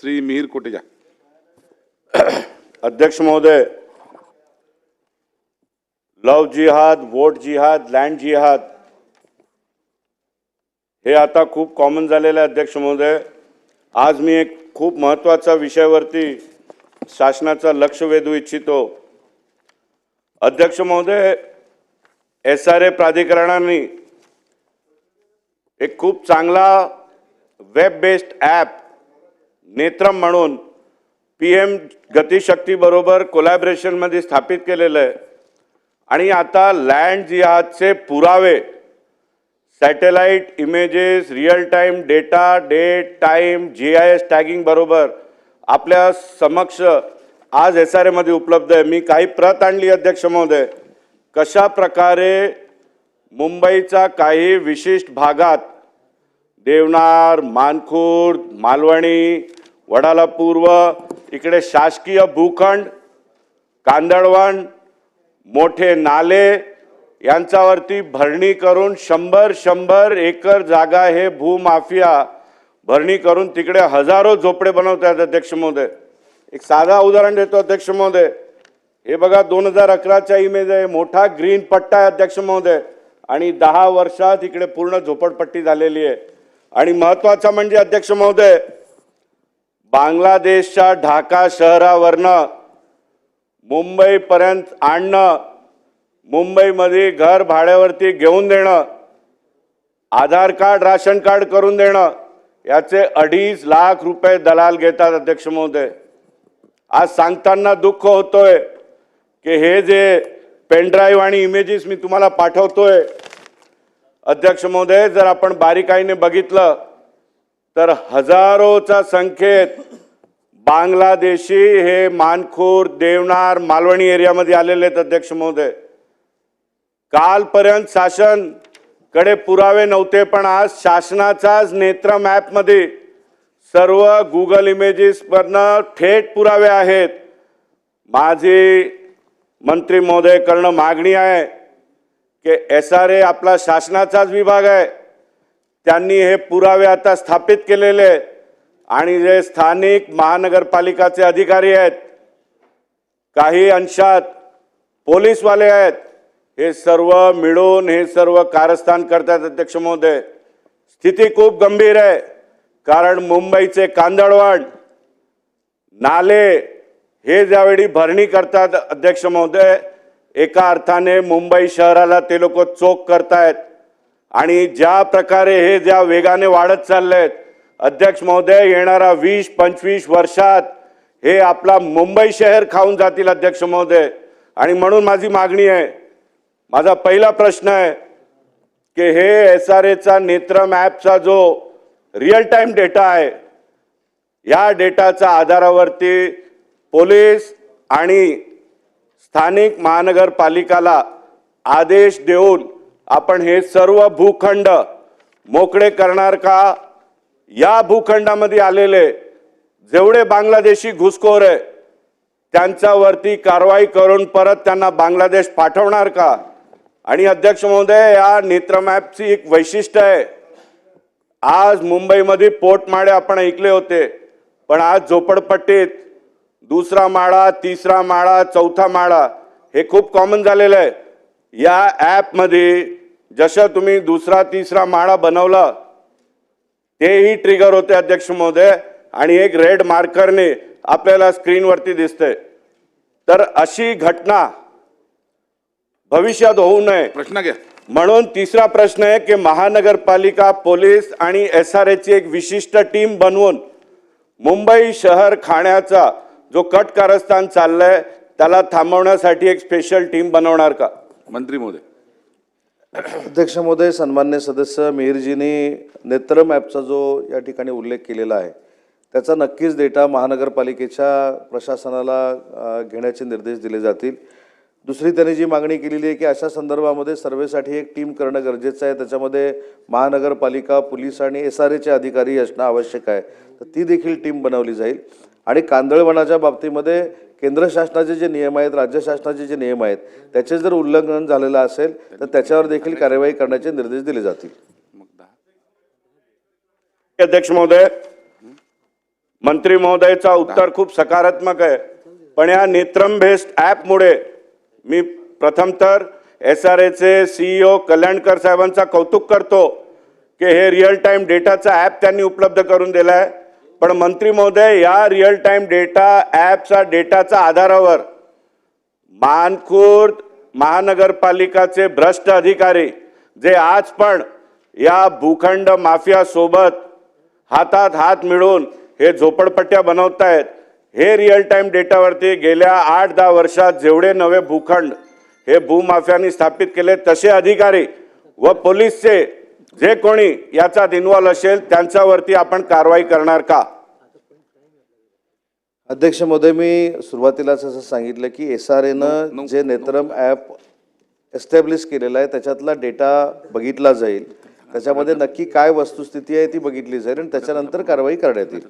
श्री मिहीर कोटेजा. अध्यक्ष महोदय लव जिहाद वोट जिहाद लँड जिहाद हे आता खूप कॉमन झालेलं आहे अध्यक्ष महोदय. आज मी एक खूप महत्त्वाचा विषयावरती शासनाचा लक्ष वेधू इच्छितो. अध्यक्ष महोदय एस आर ए प्राधिकरणाने एक खूप चांगला वेब बेस्ड ॲप नेत्रम म्हणून पी एम गतिशक्तीबरोबर कोलॅबरेशनमध्ये स्थापित केलेलं आहे. आणि आता लँड जिहाजचे पुरावे satellite images real time data date time G I S टॅगिंगबरोबर आपल्या समक्ष आज एस आर एमध्ये उपलब्ध आहे. मी काही प्रत आणली अध्यक्ष महोदय. कशा प्रकारे मुंबईचा काही विशिष्ट भागात देवनार मानखुर्द मालवणी वडाला पूर्व इकडे शासकीय भूखंड कांदळवण मोठे नाले यांच्यावरती भरणी करून शंभर शंभर एकर जागा हे भूमाफिया भरणी करून तिकडे हजारो झोपडे बनवतात अध्यक्ष महोदय. एक साधा उदाहरण देतो अध्यक्ष महोदय. हे बघा दोन हजार अकराचा इमेज आहे. मोठा ग्रीन पट्टा आहे अध्यक्ष महोदय. आणि दहा वर्षात इकडे पूर्ण झोपडपट्टी झालेली आहे. आणि महत्त्वाचा म्हणजे अध्यक्ष महोदय बांगलादेशच्या ढाका शहरावरनं मुंबईपर्यंत आणणं मुंबईमध्ये घर भाड्यावरती घेऊन देणं आधार कार्ड राशन कार्ड करून देणं याचे अडीच लाख रुपये दलाल घेतात अध्यक्ष महोदय. आज सांगताना दुःख होतोय की हे जे पेनड्राईव्ह आणि इमेजेस मी तुम्हाला पाठवतोय अध्यक्ष महोदय जर आपण बारीकाईने बघितलं तर हजारोच्या संख्येत बांगलादेशी हे मानखूर देवनार मालवणी एरियामध्ये आलेले आहेत अध्यक्ष महोदय. कालपर्यंत शासनकडे पुरावे नव्हते पण आज शासनाचाच नेत्र मॅपमध्ये सर्व गुगल इमेजेसवरनं थेट पुरावे आहेत. माझी मंत्री महोदय करणं मागणी आहे की एस आर ए आपला शासनाचाच विभाग आहे. त्यांनी हे पुरावे आता स्थापित केलेले आहेत. आणि जे स्थानिक महानगरपालिकाचे अधिकारी आहेत काही अंशात पोलीसवाले आहेत हे सर्व मिळून हे सर्व कारस्थान करतात अध्यक्ष महोदय. स्थिती खूप गंभीर आहे कारण मुंबईचे कांदळवण नाले हे ज्यावेळी भरणी करतात अध्यक्ष महोदय एका अर्थाने मुंबई शहराला ते लोक चोख करतायत. आणि ज्या प्रकारे हे ज्या वेगाने वाढत चाललेत अध्यक्ष महोदय येणारा वीस पंचवीस वर्षात हे आपला मुंबई शहर खाऊन जातील अध्यक्ष महोदय. आणि म्हणून माझी मागणी आहे माझा पहिला प्रश्न आहे की हे एस आर एचा नेत्रम ॲपचा जो रिअल टाईम डेटा आहे या डेटाच्या आधारावरती पोलीस आणि स्थानिक महानगरपालिकाला आदेश देऊन आपण हे सर्व भूखंड मोकळे करणार का? या भूखंडामध्ये आलेले जेवढे बांगलादेशी घुसखोर आहे त्यांच्यावरती कारवाई करून परत त्यांना बांगलादेश पाठवणार का? आणि अध्यक्ष महोदय या नेत्रमॅपची एक वैशिष्ट्य आहे. आज मुंबईमध्ये पोटमाळे आपण ऐकले होते पण आज झोपडपट्टीत दुसरा माळा तिसरा माळा चौथा माळा हे खूप कॉमन झालेलं आहे. या ॲपमध्ये जसं तुम्ही दुसरा तिसरा माळा बनवला तेही ट्रिगर होते अध्यक्ष महोदय. आणि एक रेड मार्करने आपल्याला स्क्रीनवरती दिसतंय. तर अशी घटना भविष्यात होऊ नये. प्रश्न घ्या. म्हणून तिसरा प्रश्न आहे की महानगरपालिका पोलीस आणि एस आर एची एक विशिष्ट टीम बनवून मुंबई शहर खाण्याचा जो कट कारस्थान चाललंय त्याला थांबवण्यासाठी एक स्पेशल टीम बनवणार का? मंत्री महोदय. अध्यक्ष महोदय सन्मान्य सदस्य मिहिरजींनी नेत्रम ॲपचा जो या ठिकाणी उल्लेख केलेला आहे त्याचा नक्कीच डेटा महानगरपालिकेच्या प्रशासनाला घेण्याचे निर्देश दिले जातील. दुसरी त्यांनी जी मागणी केलेली आहे की अशा संदर्भामध्ये सर्वेसाठी एक टीम करणं गरजेचं आहे. त्याच्यामध्ये महानगरपालिका पोलीस आणि एस आर एचे अधिकारी असणं आवश्यक आहे. तर ती देखील टीम बनवली जाईल. आणि कांदळवनाच्या बाबतीमध्ये केंद्र शासनाचे जे नियम आहेत राज्य शासनाचे जे नियम आहेत त्याचे जर उल्लंघन झालेलं असेल तर त्याच्यावर देखील कार्यवाही करण्याचे निर्देश दिले जातील. मग अध्यक्ष महोदय मंत्री महोदयचा उत्तर खूप सकारात्मक आहे. पण या नेत्रम बेस्ड ॲपमुळे मी प्रथम तर एस आर एचे सीईओ कल्याणकर साहेबांचा कौतुक करतो की हे रिअल टाईम डेटाचा ॲप त्यांनी उपलब्ध करून दिला आहे पण मंत्री महोदय या रिअल टाईम डेटा ॲपचा डेटाच्या आधारावर मानखुर्द महानगरपालिकाचे भ्रष्ट अधिकारी जे आज पण या भूखंड माफियासोबत हातात हात मिळवून हे झोपडपट्ट्या बनवत आहेत हे रिअल टाईम डेटावरती गेल्या आठ दहा वर्षात जेवढे नवे भूखंड हे भूमाफियांनी स्थापित केले तसे अधिकारी व पोलीसचे जे कोणी याच्यात इन्व्हॉल्व असेल त्यांच्यावरती आपण कारवाई करणार का? अध्यक्ष महोदय मी सुरुवातीलाच असं सांगितलं की एस आर एनं जे नेत्रम ॲप एस्टॅब्लिश केलेलं आहे त्याच्यातला डेटा बघितला जाईल. त्याच्यामध्ये नक्की काय वस्तुस्थिती आहे ती बघितली जाईल आणि त्याच्यानंतर कारवाई करण्यात येईल.